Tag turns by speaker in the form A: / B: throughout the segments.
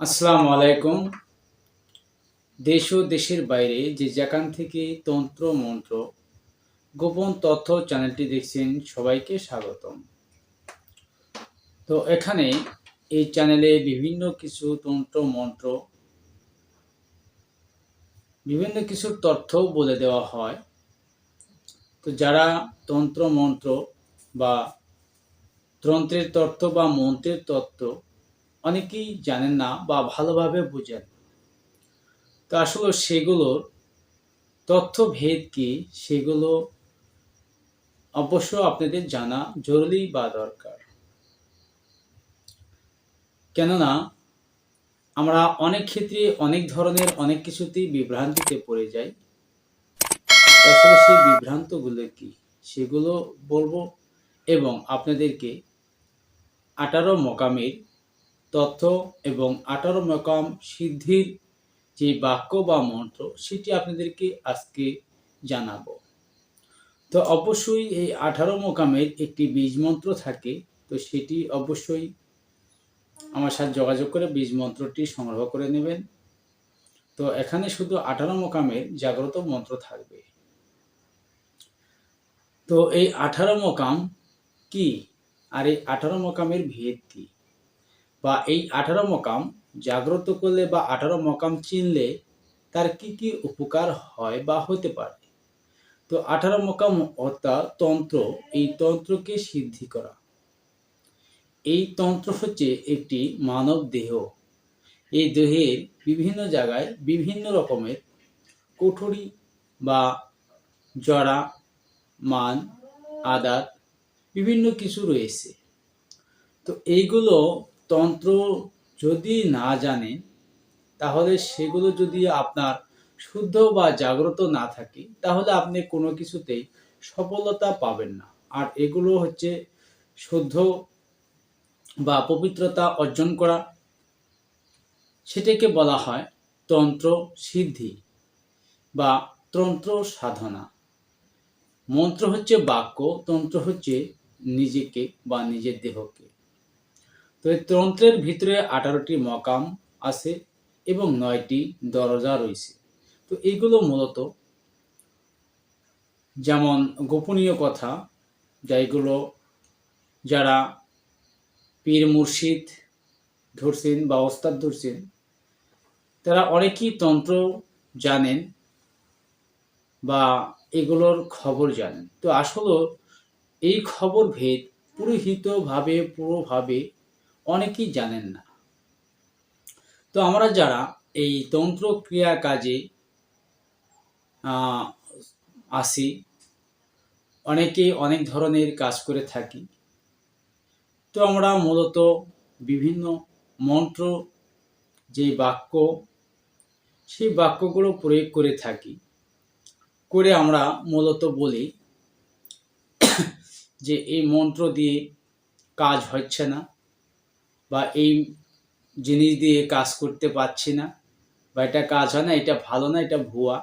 A: আসসালামু আলাইকুম। দেশ ও দেশের বাইরে যে যেখান থেকে তন্ত্র, মন্ত্র, গোপন তথ্য চ্যানেলটি দেখছেন সবাইকে স্বাগতম। তো এখানে এই চ্যানেলে বিভিন্ন কিছু তন্ত্র, মন্ত্র, বিভিন্ন কিছুর তথ্য বলে দেওয়া হয়। তো যারা তন্ত্র, মন্ত্র বা তন্ত্রের তত্ত্ব বা মন্ত্রের তত্ত্ব অনেকেই জানেন না বা ভালোভাবে বোঝেন তো আসলে সেগুলোর তথ্য ভেদ কি, সেগুলো অবশ্য আপনাদের জানা জরুরি বা দরকার। কেননা, আমরা অনেক ক্ষেত্রে অনেক ধরনের অনেক কিছুতেই বিভ্রান্তিতে পড়ে যাই। আসলে সেই বিভ্রান্তগুলো কি, সেগুলো বলব এবং আপনাদেরকে আঠারো মকামের তথ্য এবং আঠারো মকাম সিদ্ধির যে বাক্য বা মন্ত্র, সেটি আপনাদেরকে আজকে জানাব। তো অবশ্যই এই আঠারো মোকামের একটি বীজ মন্ত্র থাকে, তো সেটি অবশ্যই আমার সাথে যোগাযোগ করে বীজ মন্ত্রটি সংগ্রহ করে নেবেন। তো এখানে শুধু আঠারো মোকামের জাগ্রত মন্ত্র থাকবে। তো এই আঠারো মোকাম কি? আর এই আঠারো মোকামের ভেদ কি? বা এই আঠারো মকাম জাগ্রত করলে বা আঠারো মকাম চিনলে তার কি কি উপকার হয় বা হতে পারে? তো আঠারো মকাম অর্থাৎ তন্ত্র, এই তন্ত্রকে সিদ্ধি করা। এই তন্ত্র হচ্ছে একটি মানব দেহ। এই দেহের বিভিন্ন জায়গায় বিভিন্ন রকমের কোঠরি বা জড়া, মান আদাত বিভিন্ন কিছু রয়েছে। তো এইগুলো তন্ত্র যদি না জানেন, তাহলে সেগুলো যদি আপনার শুদ্ধ বা জাগ্রত না থাকে, তাহলে আপনি কোনো কিছুতেই সফলতা পাবেন না। আর এগুলো হচ্ছে শুদ্ধ বা পবিত্রতা অর্জন করা। সেটাকে বলা হয় তন্ত্র সিদ্ধি বা তন্ত্র সাধনা। মন্ত্র হচ্ছে বাক্য, তন্ত্র হচ্ছে নিজেকে বা নিজের দেহকে। তো এই তন্ত্রের ভিতরে আঠারোটি মকাম আছে এবং নয়টি দরজা রয়েছে। তো এইগুলো মূলত যেমন গোপনীয় কথা যাইগুলো যারা পীর মুর্শিদ ধরছেন বা ওস্তাদ ধরছেন, তারা অনেকেই তন্ত্র জানেন বা এগুলোর খবর জানেন। তো আসলে এই খবর ভেদ পুরোহিতভাবে পুরোভাবে অনেকেই জানেন না। তো আমরা যারা এই তন্ত্র ক্রিয়া কাজে আসি অনেকেই অনেক ধরনের কাজ করে থাকি। তো আমরা মূলত বিভিন্ন মন্ত্র, যে বাক্য, সেই বাক্যগুলো প্রয়োগ করে থাকি। করে আমরা মূলত বলি যে এই মন্ত্র দিয়ে কাজ হচ্ছে না। বা এই জিনিস দিয়ে কাজ করতে পারছি না বা এটা কাজ হয় না, এটা ভালো না, এটা ভুয়া,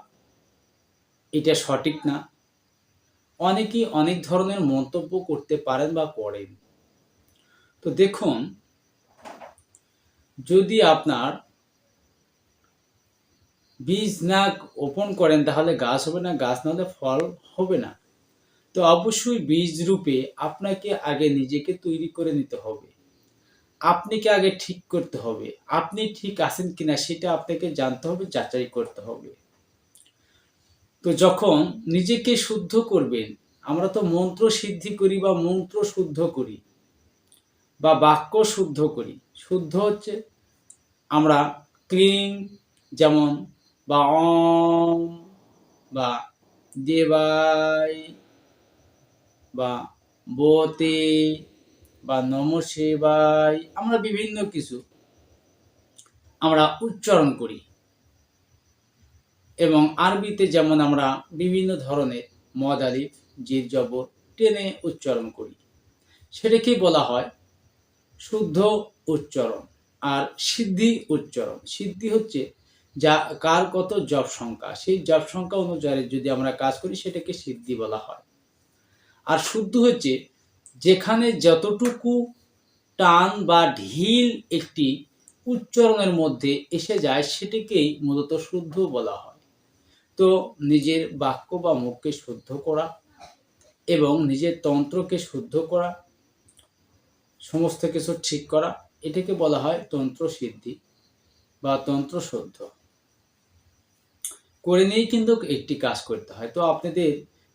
A: এটা সঠিক না। অনেকেই অনেক ধরনের মন্তব্য করতে পারেন বা করেন। তো দেখুন, যদি আপনার বীজ না ওপন করেন, তাহলে গাছ হবে না, গাছ না হলে ফল হবে না। তো অবশ্যই বীজ রূপে আপনাকে আগে নিজেকে তৈরি করে নিতে হবে। আপনাকে আগে ঠিক করতে হবে। আপনি ঠিক আছেন কিনা সেটা আপনাকে জানতে হবে, যাচাই করতে হবে। তো যখন নিজেকে শুদ্ধ করবেন, আমরা তো মন্ত্র সিদ্ধি করি বা মন্ত্র শুদ্ধ করি বা বাক্য শুদ্ধ করি। শুদ্ধ হচ্ছে আমরা ক্লিং যেমন বা অম বা দেবাই বা বতে বা নম সেবাই আমরা বিভিন্ন কিছু আমরা উচ্চারণ করি। এবং আরবিতে যেমন আমরা বিভিন্ন ধরনের মদ জির, জবর টেনে উচ্চারণ করি। সেটাকেই বলা হয় শুদ্ধ উচ্চারণ আর সিদ্ধি উচ্চারণ। সিদ্ধি হচ্ছে যা, কার কত জব সংখ্যা। সেই জব সংখ্যা অনুযায়ী যদি আমরা কাজ করি, সেটাকে সিদ্ধি বলা হয়। আর শুদ্ধ হচ্ছে যেখানে যতটুকু টান বা ঢিল একটি উচ্চারণের মধ্যে এসে যায়, সেটিকেই মূলত শুদ্ধ বলা হয়। তো নিজের বাক্য বা মুখকে শুদ্ধ করা এবং নিজের তন্ত্রকে শুদ্ধ করা, সমস্ত কিছু ঠিক করা, এটাকে বলা হয় তন্ত্র সিদ্ধি বা তন্ত্র শুদ্ধ। করে নিয়েই কিন্তু একটি কাজ করতে হয়। তো আপনাদের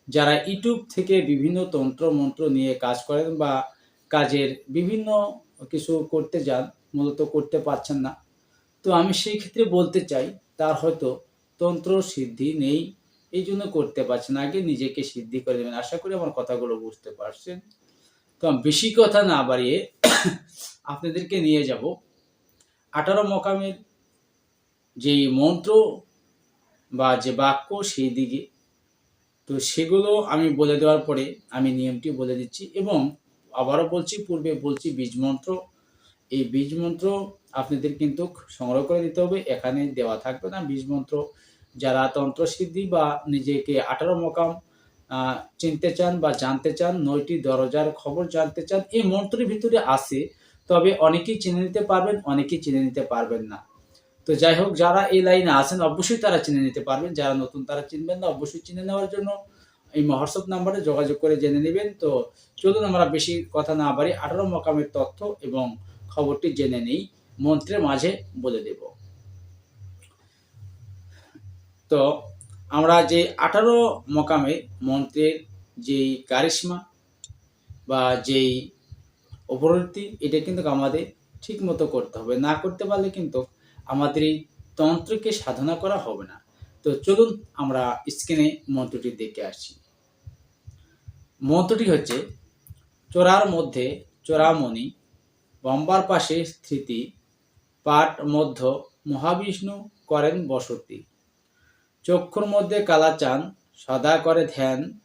A: যারা ইউটিউব থেকে বিভিন্ন তন্ত্র মন্ত্র নিয়ে কাজ করেন বা কাজের বিভিন্ন কিছু করতে যান, মূলত করতে পারছেন না, তো আমি সেই ক্ষেত্রে বলতে চাই, তার হয়তো তন্ত্র সিদ্ধি নেই, এই জন্য করতে পারছেন আগে নিজেকে সিদ্ধি করে দেবেন আশা করি আমার কথাগুলো বুঝতে পারছেন। তো বেশি কথা না বাড়িয়ে আপনাদেরকে নিয়ে যাব। আঠারো মকামের যেই মন্ত্র বা যে বাক্য, সেই দিকে তো সেগুলো আমি বলে দেওয়ার পরে আমি নিয়মটি বলে দিচ্ছি এবং আবারও বলছি, পূর্বে বলছি বীজ মন্ত্র। এই বীজ মন্ত্র আপনাদের কিন্তু সংগ্রহ করে দিতে হবে, এখানে দেওয়া থাকবে না। বীজ মন্ত্র যারা তন্ত্রসিদ্ধি বা নিজেকে আঠারো মকাম চিনতে চান বা জানতে চান, নয়টি দরজার খবর জানতে চান, এই মন্ত্রের ভিতরে আছে। তবে অনেকেই চিনে নিতে পারবেন, অনেকেই চিনে নিতে পারবেন না। তো যাই হোক, যারা এই লাইনে আছেন, অবশ্যই তারা চিনে নিতে পারবেন। যারা নতুন, তারা চিনবেন না, অবশ্যই চিনে নেওয়ার জন্য এই হোয়াটসঅ্যাপ নাম্বারে যোগাযোগ করে জেনে নেবেন। তো চলুন আমরা বেশি কথা না বাড়ি আঠারো মকামের তথ্য এবং খবরটি জেনে নেই। মন্ত্রের মাঝে বলে দেব। তো আমরা যে আঠারো মকামে মন্ত্রের যেই কারিশ্মা বা যেই অপরতি এটা কিন্তু আমাদের ঠিক মতো করতে হবে। না করতে পারলে কিন্তু আমাদের এই তন্ত্রকে সাধনা করা হবে না। তো চলুন আমরা স্ক্রিনে মন্ত্রটি দেখে আসি। মন্ত্রটি হচ্ছে, চোরার মধ্যে চোরামণি, বম্বার পাশে স্থিতি, পাট মধ্য মহাবিষ্ণু করেন বসতি। চক্ষুর মধ্যে কালাচান, সদা করে ধ্যান,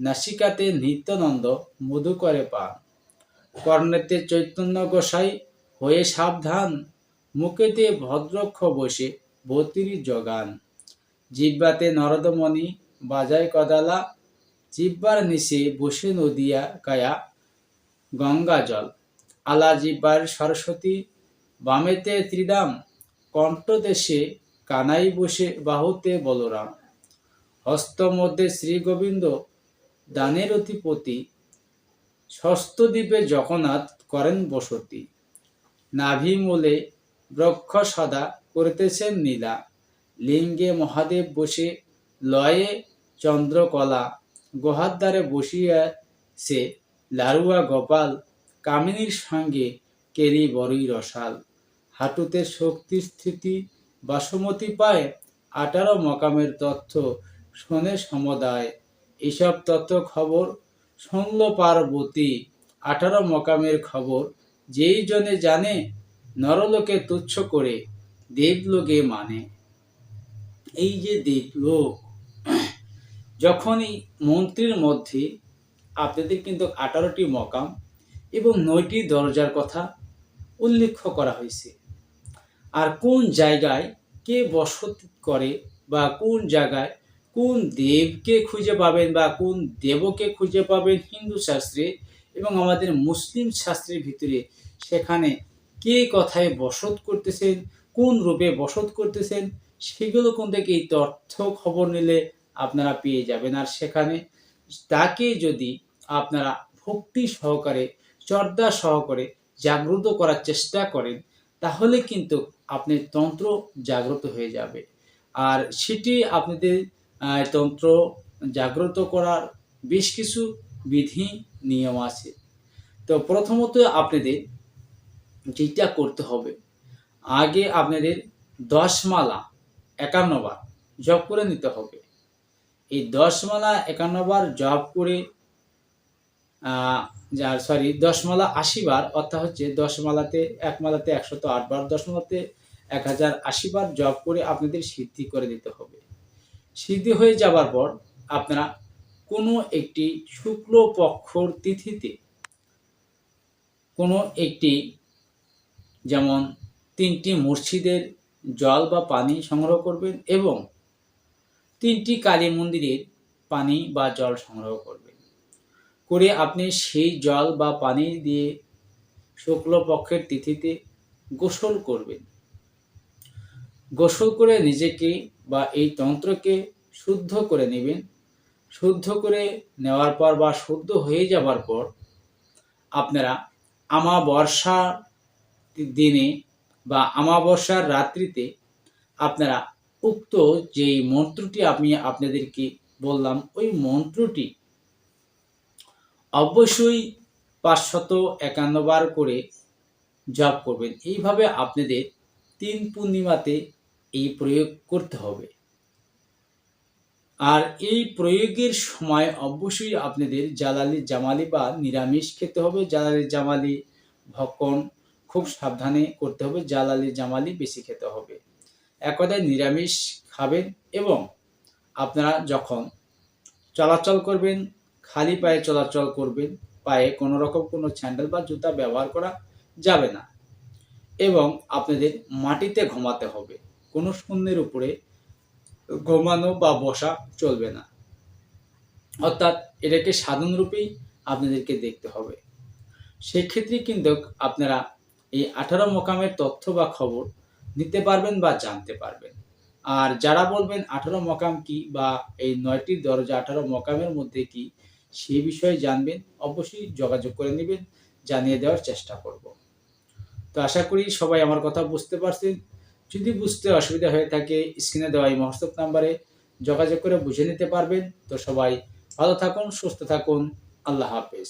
A: নাসিকাতে নিত্যানন্দ, মধু করে পান। কর্ণেতে চৈতন্য গোসাই হয়ে সাবধান মুখেতে ভদ্রক্ষ বসে বতিরি জগান। জিব্বাতে নরদমণি বাজায় কদালা, জিব্বার নিচে বসে নদিয়া কায়া গঙ্গা জল। আলা জিব্বার সরস্বতী, বামেতে ত্রিদাম, কণ্ঠদেশে কানাই বসে বাহুতে বলরাম। হস্ত মধ্যে শ্রীগোবিন্দ দানের অধিপতি ষষ্ঠদ্বীপে জগন্নাথ করেন বসতি। নাভি মূলে বৃক্ষ সদা করিতেছেন নীলা। লিঙ্গে মহাদেব বসে লয়ে চন্দ্রকলা। গুহার দ্বারে বসিয়া সে লারুয়া গোপাল কামিনীর সঙ্গে কেরি বড়ই রসাল। হাঁটুতে শক্তি স্থিতি বাসমতি পায় আঠারো মকামের তথ্য শোনে সমুদায়। এসব তথ্য খবর শুনল পার্বতী আঠারো মকামের খবর যেই জনে জানে নরলোকে তুচ্ছ করে দেবলোকে মানে। এই যে দেবলোক, যখনই মন্ত্রীর মধ্যে আপনাদের কিন্তু আঠারোটি মকাম এবং নয়টি দরজার কথা উল্লেখ করা হয়েছে। আর কোন জায়গায় কে বসতি করে বা কোন জায়গায় কোন দেবকে খুঁজে পাবেন বা কোন দেবকে খুঁজে পাবেন হিন্দু শাস্ত্রে এবং আমাদের মুসলিম শাস্ত্রের ভিতরে সেখানে কে কথায় বসত করতেছেন, কোন রূপে বসত করতেছেন, সেগুলো কোন থেকে এই তথ্য খবর নিলে আপনারা পেয়ে যাবেন। আর সেখানে তাকে যদি আপনারা ভক্তি সহকারে, শ্রদ্ধা সহকারে জাগ্রত করার চেষ্টা করেন, তাহলে কিন্তু আপনার তন্ত্র জাগ্রত হয়ে যাবে। আর সেটি আপনাদের তন্ত্র জাগ্রত করার বেশ কিছু বিধি, নিয়ম আছে। তো প্রথমত আপনাদের যেটা করতে হবে। আগে আপনাদের দশ মালা একান্নবার জব করে নিতে হবে। এই দশ মালা একান্নবার জব করে যার সরি দশ মালা আশি বার, অর্থাৎ হচ্ছে দশ মালাতে, এক মালাতে একশত আট বার, দশ মালাতে এক হাজার আশি বার জপ করে আপনাদের সিদ্ধি করে দিতে হবে। সিদ্ধি হয়ে যাবার পর আপনারা কোনো একটি শুক্ল পক্ষর তিথিতে কোনো একটি যেমন তিনটি মসজিদের জল বা পানি সংগ্রহ করবেন এবং তিনটি কালী মন্দিরের পানি বা জল সংগ্রহ করবেন। করে আপনি সেই জল বা পানি দিয়ে শুক্লপক্ষের তিথিতে গোসল করবেন। গোসল করে নিজেকে বা এই তন্ত্রকে শুদ্ধ করে নেবেন। শুদ্ধ করে নেওয়ার পর বা শুদ্ধ হয়ে যাবার পর আপনারা আমাবর্ষা দিনে বা আমাবস্যার রাত্রিতে আপনারা উক্ত যেই মন্ত্রটি আমি আপনাদেরকে বললাম, ওই মন্ত্রটি অবশ্যই পাঁচশত একান্ন বার করে জপ করবেন। এইভাবে আপনাদের তিন পূর্ণিমাতে এই প্রয়োগ করতে হবে। আর এই প্রয়োগের সময় অবশ্যই আপনাদের জালালি জামালি বা নিরামিষ খেতে হবে। জালালি জামালি ভক্ষণ খুব সাবধানে করতে হবে জালালি জামালি বেশি খেতে হবে। এক কথায় নিরামিষ খাবেন এবং আপনারা যখন চলাচল করবেন, খালি পায়ে চলাচল করবেন, পায়ে কোনো রকম কোনো স্যান্ডেল বা জুতা ব্যবহার করা যাবে না এবং আপনাদের মাটিতে ঘুমাতে হবে। কোনো শূন্যের উপরে ঘুমানো বা বসা চলবে না। অর্থাৎ এটাকে সাধারণরূপেই আপনাদেরকে দেখতে হবে। সেক্ষেত্রে কিন্তু আপনারা এই আঠারো মোকামের তথ্য বা খবর নিতে পারবেন বা জানতে পারবেন। আর যারা বলবেন আঠারো মকাম কি বা এই নয়টি দরজা আঠারো মকামের মধ্যে কি সেই বিষয়ে জানবেন, অবশ্যই যোগাযোগ করে নেবেন, জানিয়ে দেওয়ার চেষ্টা করব। তো আশা করি সবাই আমার কথা বুঝতে পারছেন। যদি বুঝতে অসুবিধা হয়ে থাকে, স্ক্রিনে দেওয়া এই হোয়াটসঅ্যাপ নাম্বারে যোগাযোগ করে বুঝে নিতে পারবেন। তো সবাই ভালো থাকুন, সুস্থ থাকুন। আল্লাহ হাফেজ।